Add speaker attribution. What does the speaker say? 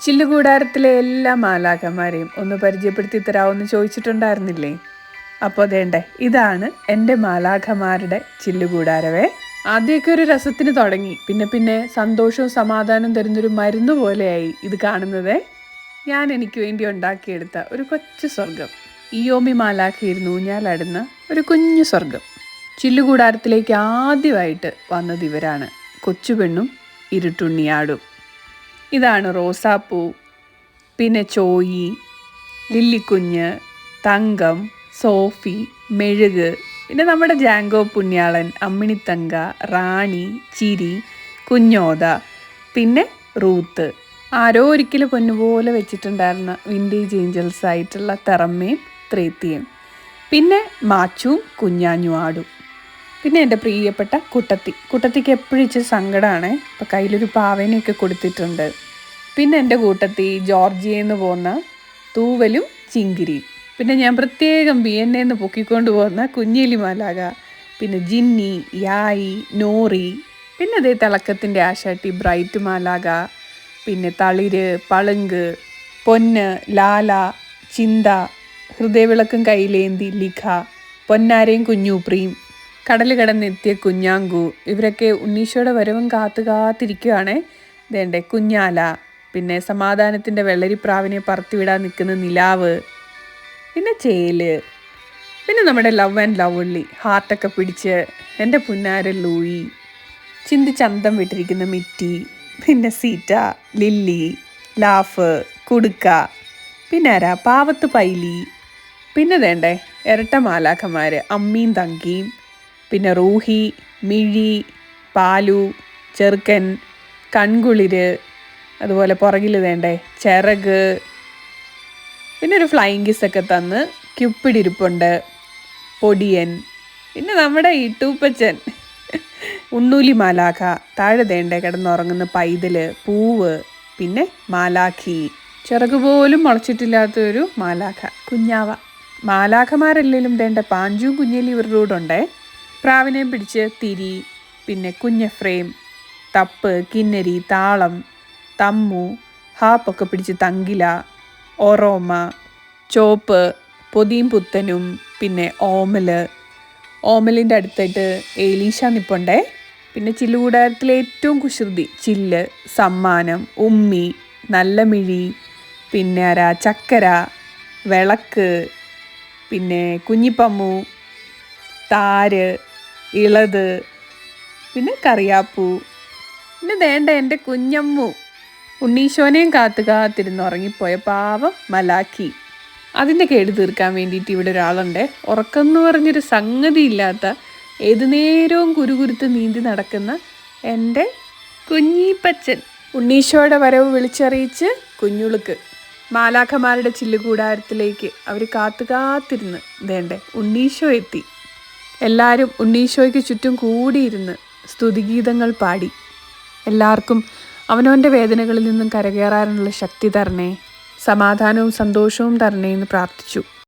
Speaker 1: ചില്ലുകൂടാരത്തിലെ എല്ലാ മാലാഖമാരെയും ഒന്ന് പരിചയപ്പെടുത്തി തരാമെന്ന് ചോദിച്ചിട്ടുണ്ടായിരുന്നില്ലേ? അപ്പോൾ അതേണ്ടേ ഇതാണ് എന്റെ മാലാഖമാരുടെ ചില്ലുകൂടാരവേ ആദ്യമൊക്കെ ഒരു രസത്തിന് തുടങ്ങി പിന്നെ പിന്നെ സന്തോഷവും സമാധാനവും തരുന്നൊരു മരുന്ന് പോലെയായി ഇത് കാണുന്നത്. ഞാൻ എനിക്ക് വേണ്ടി ഉണ്ടാക്കിയെടുത്ത ഒരു കൊച്ചു സ്വർഗം ഇയോമി മാലാഖയിരുന്നു ഊഞ്ഞാലടുന്ന ഒരു കുഞ്ഞു സ്വർഗം ചില്ലുകൂടാരത്തിലേക്ക് ആദ്യമായിട്ട് വന്നത് ഇവരാണ്. കൊച്ചു പെണ്ണും ഇരുട്ടുണ്ണിയാടും. ഇതാണ് റോസാപ്പൂ പിന്നെ ചോയി ലില്ലിക്കുഞ്ഞ് തങ്കം സോഫി മെഴുക് പിന്നെ നമ്മുടെ ജാങ്കോ പുണ്യാളൻ അമ്മിണിത്തങ്ക റാണി ചിരി കുഞ്ഞോത പിന്നെ റൂത്ത്. ആരോ ഒരിക്കലും പൊന്നുപോലെ വെച്ചിട്ടുണ്ടായിരുന്ന വിന്റേജ് ഏഞ്ചൽസ് ആയിട്ടുള്ള തെറമ്മയും ത്രേത്തിയും പിന്നെ മാച്ചും കുഞ്ഞാഞ്ഞു ആടും. പിന്നെ എന്റെ പ്രിയപ്പെട്ട കുട്ടത്തി. കുട്ടത്തിക്ക് എപ്പോഴും ഇച്ചിരി സങ്കടമാണ് ഇപ്പം കയ്യിലൊരു പാവേനെയൊക്കെ കൊടുത്തിട്ടുണ്ട്. പിന്നെ എന്റെ കൂട്ടത്തി ജോർജിയെന്ന് പോകുന്ന തൂവലും ചിങ്കിരിയും. പിന്നെ ഞാൻ പ്രത്യേകം ബി എൻ എന്ന് പൊക്കിക്കൊണ്ട് പോകുന്ന കുഞ്ഞേലി മാലാക പിന്നെ ജിന്നി യായി നോറി. പിന്നെ അതേ തിളക്കത്തിന്റെ ആശാട്ടി ബ്രൈറ്റ് മാലാക പിന്നെ തളിര് പളുങ്ക് പൊന്ന് ലാല ചിന്ത ഹൃദയവിളക്കും കയ്യിലേന്തി ലിഖ പൊന്നാരയും കുഞ്ഞൂപ്രിയും. കടൽ കടന്നെത്തിയ കുഞ്ഞാങ്കു. ഇവരൊക്കെ ഉണ്ണീശോയുടെ വരവും കാത്തു കാത്തിരിക്കുകയാണേ ഇതേണ്ടേ കുഞ്ഞാല. പിന്നെ സമാധാനത്തിന്റെ വെള്ളരിപ്രാവിനെ പറത്തിവിടാൻ നിൽക്കുന്ന നിലാവ്. പിന്നെ ചേൽ. പിന്നെ നമ്മുടെ ലവ് ആൻഡ് ലവ്ള്ളി ഹാർട്ടൊക്കെ പിടിച്ച് എന്റെ പുന്നാര ലൂയി. ചിന്തി ചന്തം വിട്ടിരിക്കുന്ന മിറ്റി. പിന്നെ സീറ്റ ലില്ലി ലാഫ് കുടുക്ക. പിന്നെ ആരാ? പാവത്ത് പൈലി. പിന്നെ വേണ്ടേ ഇരട്ട മാലാഖമാർ അമ്മീം തങ്കിയും. പിന്നെ റൂഹി മിഴി പാലു ചെറുക്കൻ കൺകുളിര് അതുപോലെ പുറകിൽ വേണ്ടേ ചിറക് പിന്നെ ഒരു ഫ്ലൈങ് കിസ്സൊക്കെ തന്ന് ക്യുപ്പിടിരിപ്പുണ്ട്. പൊടിയൻ പിന്നെ നമ്മുടെ ഇട്ടൂപ്പച്ചൻ ഉണ്ണൂലി മാലാഖ താഴെ തേണ്ടേ കിടന്നുറങ്ങുന്ന പൈതൽ പൂവ് പിന്നെ മാലാഖി. ചിറക് പോലും മുളച്ചിട്ടില്ലാത്തൊരു മാലാഖ. കുഞ്ഞാവ. മാലാഖമാരല്ലേലും തേണ്ട പാഞ്ചും കുഞ്ഞേലി ഇവരുടെ കൂടെ ഉണ്ടേ? പ്രാവിനെ പിടിച്ച് തിരി പിന്നെ കുഞ്ഞ ഫ്രെയിം തപ്പ് കിന്നരി താളം തമ്മു ഹാപ്പൊക്കെ പിടിച്ച് തങ്കില ഒറോമ ചോപ്പ് പൊതിയും പുത്തനും പിന്നെ ഓമൽ. ഓമലിന്റെ അടുത്തായിട്ട് ഏലീഷ നിപ്പുണ്ടേ. പിന്നെ ചില്ലുകൂടാരത്തിലെ ഏറ്റവും കുശൃതി ചില്ല് സമ്മാനം ഉമ്മി നല്ല മിഴി പിന്നെ അര ചക്കര വിളക്ക് പിന്നെ കുഞ്ഞിപ്പമ്മു താര് ഇളത് പിന്നെ കറിയാപ്പൂ പിന്നെ വേണ്ട എന്റെ കുഞ്ഞമ്മു. ഉണ്ണീശോനെയും കാത്തു കാത്തിരുന്ന് ഉറങ്ങിപ്പോയ പാവം മലാക്കി അതിന്റെ കേട് തീർക്കാൻ വേണ്ടിയിട്ട് ഇവിടെ ഒരാളുണ്ട്. ഉറക്കം എന്ന് പറഞ്ഞൊരു സംഗതിയില്ലാത്ത ഏതു നേരവും കുരുകുരുത്ത് നീന്തി നടക്കുന്ന എന്റെ കുഞ്ഞീപ്പച്ചൻ. ഉണ്ണീശോയുടെ വരവ് വിളിച്ചറിയിച്ച് കുഞ്ഞുളുക്ക് മാലാഖമാരുടെ ചില്ലുകൂടാരത്തിലേക്ക് അവർ കാത്തു കാത്തിരുന്ന് വേണ്ടേ ഉണ്ണീശോ എത്തി. എല്ലാവരും ഉണ്ണീശോയ്ക്ക് ചുറ്റും കൂടിയിരുന്ന് സ്തുതിഗീതങ്ങൾ പാടി. എല്ലാവർക്കും അവനവന്റെ വേദനകളിൽ നിന്നും കരകയറാനുള്ള ശക്തി തരണേ. സമാധാനവും സന്തോഷവും തരണേ എന്ന് പ്രാർത്ഥിച്ചു.